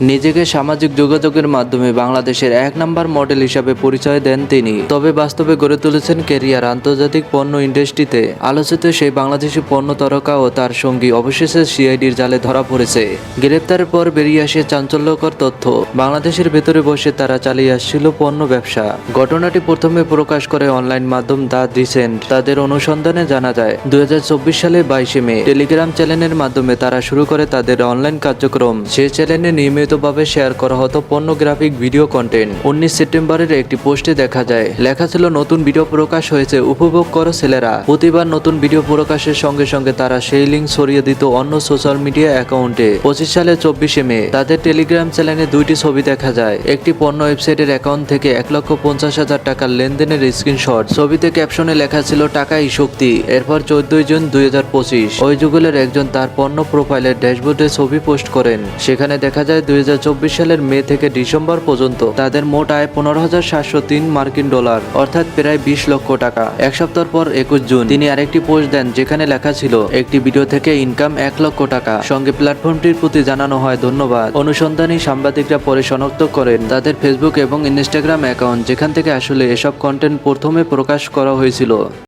নিজেকে সামাজিক যোগাযোগের মাধ্যমে বাংলাদেশের এক নাম্বার মডেল হিসাবে পরিচয় দেন তিনি। তবে বাস্তবে গড়ে তুলেছেন কেরিয়ার আন্তর্জাতিক পণ্য ইন্ডাস্ট্রিতে। আলোচিত সেই বাংলাদেশি পণ্য তারকা ও তার সঙ্গী অবশেষে সিআইডির জালে ধরা পড়েছে। গ্রেপ্তারের পর বেরিয়ে আসে চাঞ্চল্যকর তথ্য। বাংলাদেশের ভেতরে বসে তারা চালিয়ে আসছিল পণ্য ব্যবসা। ঘটনাটি প্রথমে প্রকাশ করে অনলাইন মাধ্যম দা রিসেন্ট। তাদের অনুসন্ধানে জানা যায়, দুই হাজার চব্বিশ সালে বাইশে মে টেলিগ্রাম চ্যানেলের মাধ্যমে তারা শুরু করে তাদের অনলাইন কার্যক্রম। সে চ্যানেলে নিয়মিতভাবে শেয়ার করা হতো পর্নোগ্রাফিক ভিডিও কন্টেন্ট উনিশ সেপ্টেম্বরের একটি পোস্টে দেখা যায়, লেখা ছিল, নতুন ভিডিও প্রকাশ হয়েছে, উপভোগ করো ছেলেরা। প্রতিবার নতুন ভিডিও প্রকাশের সঙ্গে সঙ্গে তারা সেই লিঙ্ক ছড়িয়ে দিত অন্য সোশ্যাল মিডিয়া অ্যাকাউন্টে পঁচিশ সালে চব্বিশে মে, তাদের টেলিগ্রাম চ্যানেলে দুইটি ছবি দেখা যায়। একটি পণ্য ওয়েবসাইটের অ্যাকাউন্ট থেকে এক লক্ষ পঞ্চাশ হাজার টাকার লেনদেনের স্ক্রিনশট ছবিতে ক্যাপশনে লেখা ছিল টাকাই শক্তি। এরপর চোদ্দই জুন দুই হাজার পঁচিশ, ওই যুগলের একজন তার পণ্য প্রোফাইলের ড্যাশবোর্ডে ছবি পোস্ট করেন। সেখানে দেখা যায় দু হাজার চব্বিশ সালের মে থেকে ডিসেম্বর পর্যন্ত তাদের মোট আয় পনেরো হাজার সাতশো তিন মার্কিন ডলার, অর্থাৎ প্রায় বিশ লক্ষ টাকা। এক সপ্তাহ পর একুশ জুন, তিনি আরেকটি পোস্ট দেন যেখানে লেখা ছিল, একটি ভিডিও থেকে ইনকাম এক লক্ষ টাকা। সঙ্গে প্ল্যাটফর্মটির প্রতি জানানো হয়, ধন্যবাদ। অনুসন্ধানী সাংবাদিকরা পরে শনাক্ত করেন, তাদের ফেসবুক এবং ইনস্টাগ্রাম অ্যাকাউন্ট যেখান থেকে আসলে এসব কন্টেন্ট প্রথমে প্রকাশ করা হয়েছিল।